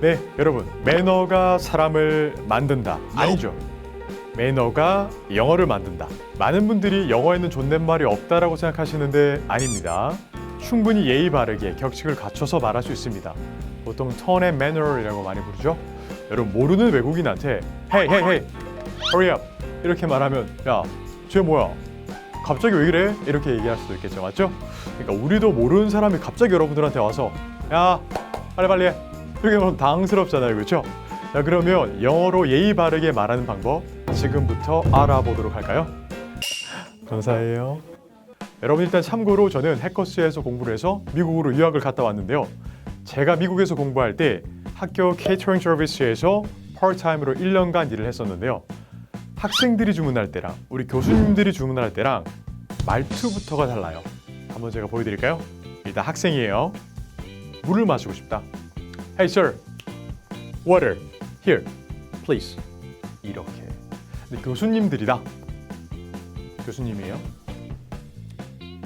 네, 여러분 매너가 사람을 만든다 아니죠? 매너가 영어를 만든다. 많은 분들이 영어에는 존댓말이 없다라고 생각하시는데 아닙니다. 충분히 예의 바르게 격식을 갖춰서 말할 수 있습니다. 보통 턴앤 매너이라고 많이 부르죠. 여러분 모르는 외국인한테 Hey, hey, hey, hurry up 이렇게 말하면 야, 쟤 뭐야? 갑자기 왜 그래? 이렇게 얘기할 수도 있겠죠, 맞죠? 그러니까 우리도 모르는 사람이 갑자기 여러분들한테 와서 야, 빨리 빨리 해. 이렇게 하면 당스럽잖아요, 그렇죠? 자, 그러면 영어로 예의 바르게 말하는 방법 지금부터 알아보도록 할까요? 감사해요. 여러분 일단 참고로 저는 해커스에서 공부를 해서 미국으로 유학을 갔다 왔는데요. 제가 미국에서 공부할 때 학교 케이터링 서비스에서 파트타임으로 1년간 일을 했었는데요. 학생들이 주문할 때랑 우리 교수님들이 주문할 때랑 말투부터가 달라요. 한번 제가 보여드릴까요? 일단 학생이에요. 물을 마시고 싶다. Hey sir, water here, please. 이렇게. 근데 교수님들이다. 교수님이에요.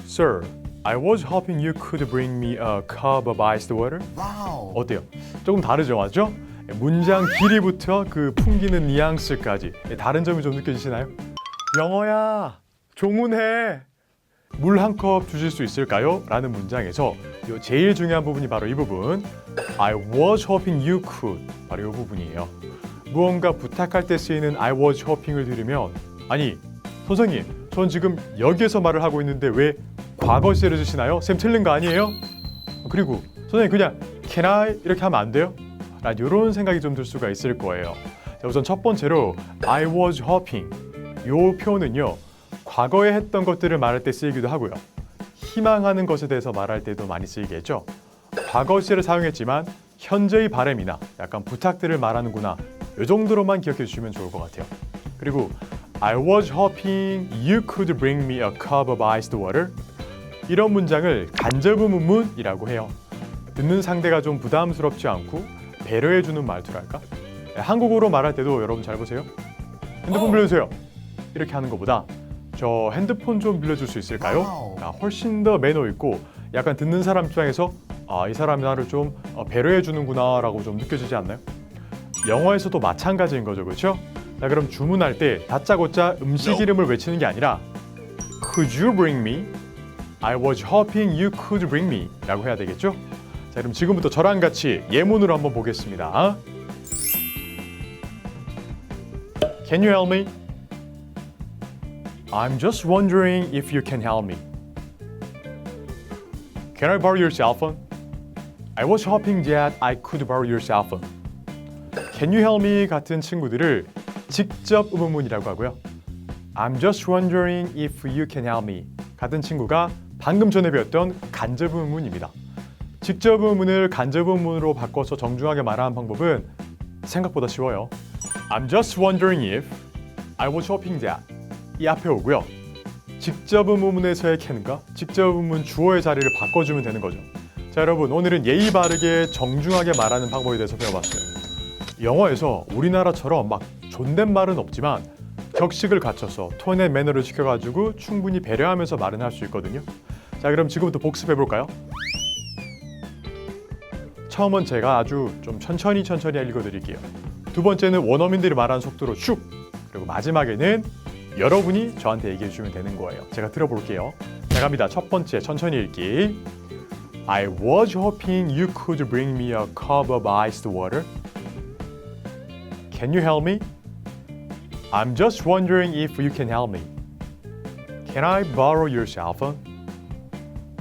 Sir, I was hoping you could bring me a cup of iced water. Wow. 어때요? 조금 다르죠, 맞죠? 문장 길이부터 그 풍기는 뉘앙스까지 다른 점이 좀 느껴지시나요? 영어야, 종훈해. 물 한 컵 주실 수 있을까요? 라는 문장에서 요 제일 중요한 부분이 바로 이 부분. I was hoping you could. 바로 이 부분이에요. 무언가 부탁할 때 쓰이는 I was hoping을 들으면 아니 선생님, 전 지금 여기에서 말을 하고 있는데 왜 과거 시를 쓰시나요? 쌤 틀린 거 아니에요? 그리고 선생님 그냥 can I 이렇게 하면 안 돼요? 라는 이런 생각이 좀 들 수가 있을 거예요. 자, 우선 첫 번째로 I was hoping 요 표현은요 과거에 했던 것들을 말할 때 쓰이기도 하고요 희망하는 것에 대해서 말할 때도 많이 쓰이겠죠. 과거 시를 사용했지만 현재의 바램이나 약간 부탁들을 말하는구나 이 정도로만 기억해 주시면 좋을 것 같아요. 그리고 I was hoping you could bring me a cup of iced water. 이런 문장을 간접의문문이라고 해요. 듣는 상대가 좀 부담스럽지 않고 배려해주는 말투랄까? 네, 한국어로 말할 때도 여러분 잘 보세요. 핸드폰 빌려주세요. 이렇게 하는 것보다 저 핸드폰 좀 빌려줄 수 있을까요? 아, 훨씬 더 매너 있고 약간 듣는 사람 입장에서 아, 이 사람이 나를 좀 어, 배려해 주는구나라고 좀 느껴지지 않나요? 영어에서도 마찬가지인 거죠, 그렇죠? 자, 그럼 주문할 때 다짜고짜 음식 이름을 외치는 게 아니라 Could you bring me? I was hoping you could bring me.라고 해야 되겠죠? 자, 그럼 지금부터 저랑 같이 예문으로 한번 보겠습니다. Can you help me? I'm just wondering if you can help me. Can I borrow your cell phone? I was hoping that I could borrow your cell phone. Can you help me 같은 친구들을 직접 의문문이라고 하고요. I'm just wondering if you can help me 같은 친구가 방금 전에 배웠던 간접 의문입니다. 직접 의문을 간접 의문으로 바꿔서 정중하게 말하는 방법은 생각보다 쉬워요. I'm just wondering if I was hoping that 이 앞에 오고요. 직접 의문에서의 can과 직접 의문 주어의 자리를 바꿔주면 되는 거죠. 자 여러분 오늘은 예의 바르게 정중하게 말하는 방법에 대해서 배워봤어요. 영어에서 우리나라처럼 막 존댓말은 없지만 격식을 갖춰서 톤의 매너를 지켜가지고 충분히 배려하면서 말은 할 수 있거든요. 자 그럼 지금부터 복습해 볼까요? 처음은 제가 아주 좀 천천히 천천히 읽어드릴게요. 두 번째는 원어민들이 말하는 속도로 슉 그리고 마지막에는 여러분이 저한테 얘기해 주면 되는 거예요. 제가 들어볼게요. 자 갑니다. 첫 번째 천천히 읽기. I was hoping you could bring me a cup of iced water. Can you help me? I'm just wondering if you can help me. Can I borrow your cell phone?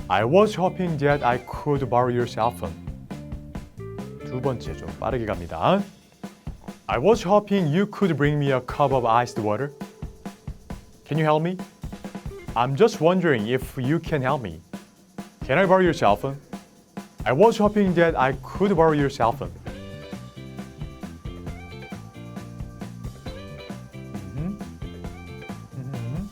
I was hoping that I could borrow your cell phone. 두 번째 좀 빠르게 갑니다. I was hoping you could bring me a cup of iced water. Can you help me? I'm just wondering if you can help me. Can I borrow your cell phone? I was hoping that I could borrow your cell phone. Mm-hmm. Mm-hmm.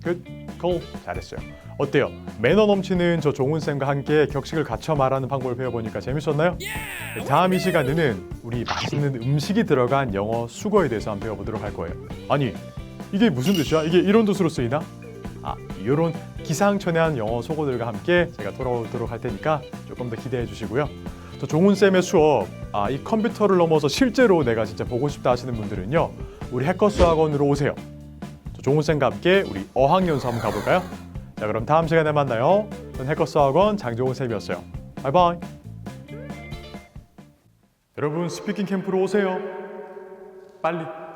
Mm-hmm. 끝. 콜. 잘했어요. 어때요? 매너 넘치는 저 종훈 쌤과 함께 격식을 갖춰 말하는 방법을 배워보니까 재밌었나요? 네, 다음 이 시간에는 우리 맛있는 음식이 들어간 영어 수거에 대해서 한번 배워보도록 할 거예요. 아니 이게 무슨 뜻이야? 이게 이런 뜻으로 쓰이나? 아, 이런 기상천외한 영어 속어들과 함께 제가 돌아오도록 할 테니까 조금 더 기대해 주시고요. 또 종훈 쌤의 수업, 아, 이 컴퓨터를 넘어서 실제로 내가 진짜 보고 싶다 하시는 분들은요, 우리 해커스 학원으로 오세요. 저 종훈 쌤과 함께 우리 어학 연수 한번 가볼까요? 자, 그럼 다음 시간에 만나요. 전 해커스 학원 장종훈 쌤이었어요. 바이바이. 여러분 스피킹 캠프로 오세요. 빨리.